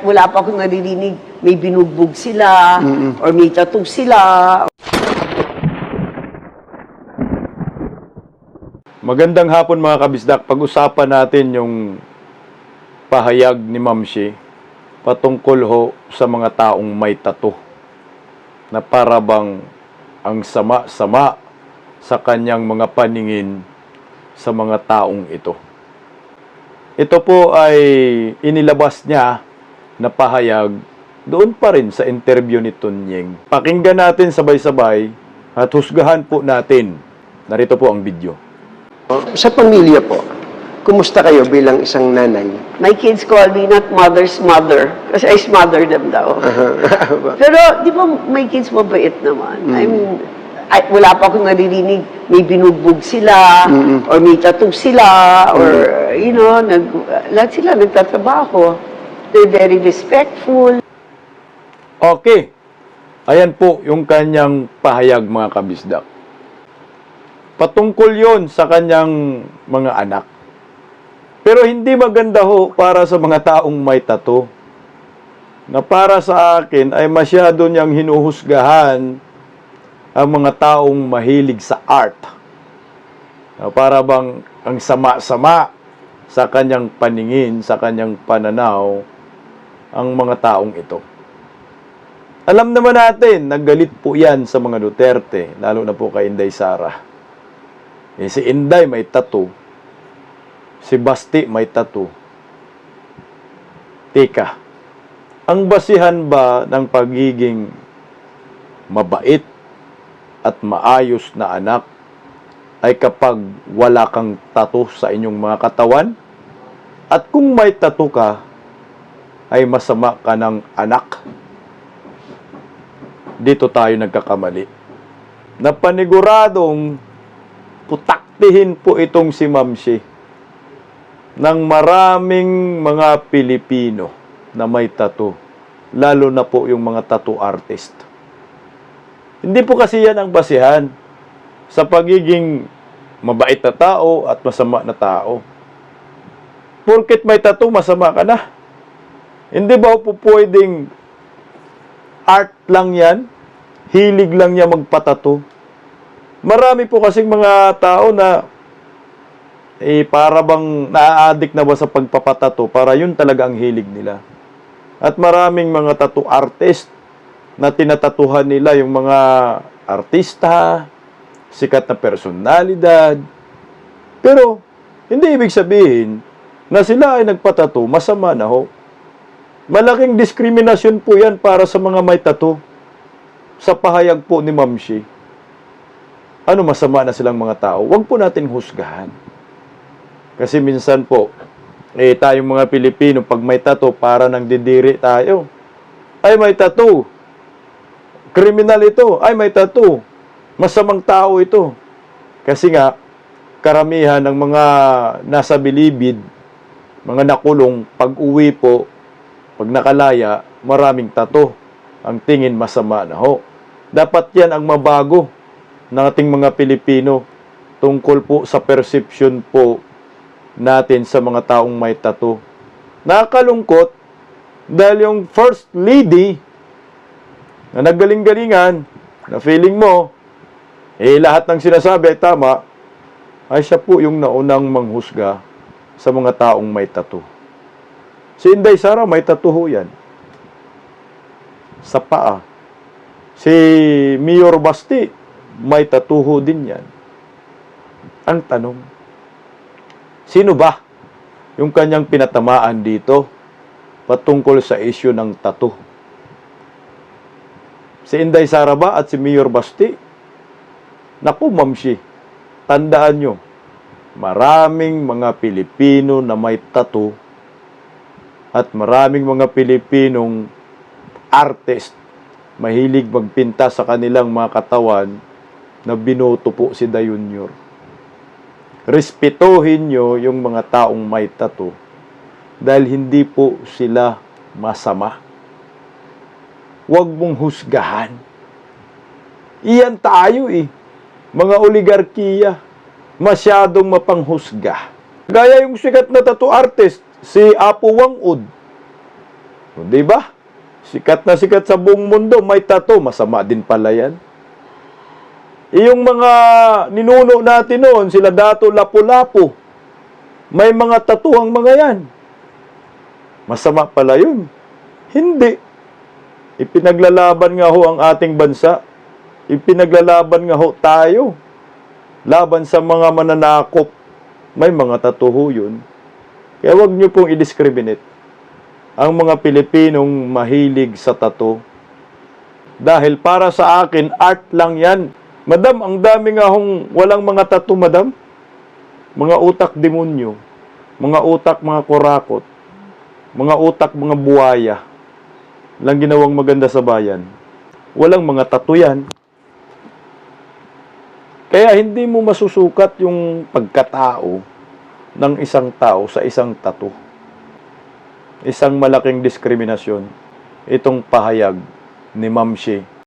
kahit wala pa akong naririnig, may binugbog sila, or may tattoo sila, Magandang hapon mga kabisdak. Pag-usapan natin yung pahayag ni Ma'am Shi patungkol ho sa mga taong may tato na parabang ang sama-sama sa kanyang mga paningin sa mga taong ito. Ito po ay inilabas niya na pahayag doon pa rin sa interview ni Tunying. Pakinggan natin sabay-sabay at husgahan po natin. Narito po ang video. Sa pamilya po, kumusta kayo bilang isang nanay? my kids call me not mother's mother, kasi I smother them daw. Pero, di ba, my kids mabait naman. I mean, ay, wala pa akong naririnig, may binugbog sila, or may tattoo sila, or, you know, nag, lahat sila nagtatrabaho. They're very respectful. Okay. Ayan po yung kanyang pahayag mga kabisdak. Patungkol yon sa kanyang mga anak. Pero hindi maganda ho para sa mga taong may tato. Na para sa akin ay masyado niyang hinuhusgahan ang mga taong mahilig sa art. Na para bang ang sama-sama sa kanyang paningin, sa kanyang pananaw, ang mga taong ito. Alam naman natin, naggalit po yan sa mga Duterte, lalo na po kay Inday Sara. Eh, si Inday may tattoo, si Basti may tattoo. Tika, ang basihan ba ng pagiging mabait at maayos na anak ay kapag wala kang tattoo sa inyong mga katawan? At kung may tattoo ka, ay masama ka ng anak? dito tayo nagkakamali. Na paniguradong putaktihin po itong si Mamsi ng maraming mga Pilipino na may tattoo. Lalo na po yung mga tattoo artist. Hindi po kasi yan ang basihan sa pagiging mabait na tao at masama na tao. Porket may tattoo, masama ka na. Hindi ba po pwedeng art lang yan, hilig lang niya magpatato. Marami po kasing mga tao na eh, para bang naa-addict na ba sa pagpapatato para yun talaga ang hilig nila. At maraming mga tattoo artist na tinatatuhan nila yung mga artista, sikat na personalidad. Pero, hindi ibig sabihin na sila ay nagpatato, masama na ho. Malaking diskriminasyon po yan para sa mga may tato. Sa pahayag po ni Ma'am Shi. Ano masama na silang mga tao? Huwag po natin husgahan. Kasi minsan po, eh tayong mga Pilipino, pag may tato, para nang didiri tayo. Ay, may tato. Kriminal ito. Ay, may tato. Masamang tao ito. Kasi nga, karamihan ng mga nasa bilibid, mga nakulong, pag uwi po, pag nakalaya, maraming tato. Ang tingin masama na ho. Dapat yan ang mabago ng ating mga Pilipino tungkol po sa perception po natin sa mga taong may tato. Nakakalungkot dahil yung first lady na naggaling-galingan, na feeling mo, eh lahat ng sinasabi ay tama, ay siya po yung naunang manghusga sa mga taong may tato. Si Inday Sara, may tatuho yan. Sa paa. Si Mayor Basti, may tatuho din yan. Ang tanong, sino ba yung kanyang pinatamaan dito patungkol sa issue ng tattoo? Si Inday Sara ba at si Mayor Basti? Naku, mamsi, tandaan nyo, maraming mga Pilipino na may tattoo at maraming mga Pilipinong artist mahilig magpinta sa kanilang mga katawan na binoto po si Dayunyor. Respetuhin nyo yung mga taong may tato dahil hindi po sila masama. Huwag mong husgahan. Iyan tayo eh. Mga oligarkiya. Masyadong mapanghusga. Gaya yung sikat na tattoo artist, si Apo Wangud. O, Di ba? Sikat na sikat sa buong mundo, may tato, masama din pala yan. Iyong mga ninuno natin noon, sila Dato Lapu-Lapu, may mga tato ang mga yan. Masama pala yun. Hindi. Ipinaglalaban nga ho ang ating bansa. Ipinaglalaban nga ho tayo. Laban sa mga mananakop. May mga tato ho yun. Kaya wag niyo pong i-discriminate ang mga Pilipinong mahilig sa tato. Dahil para sa akin, art lang yan. Madam, ang dami nga hong walang mga tato, madam. Mga utak demonyo. Mga utak mga kurakot. Mga utak mga buwaya. Lang ginawang maganda sa bayan. Walang mga tato yan. Kaya hindi mo masusukat yung pagkatao ng isang tao sa isang tato. Isang malaking diskriminasyon itong pahayag ni Ma'am Shea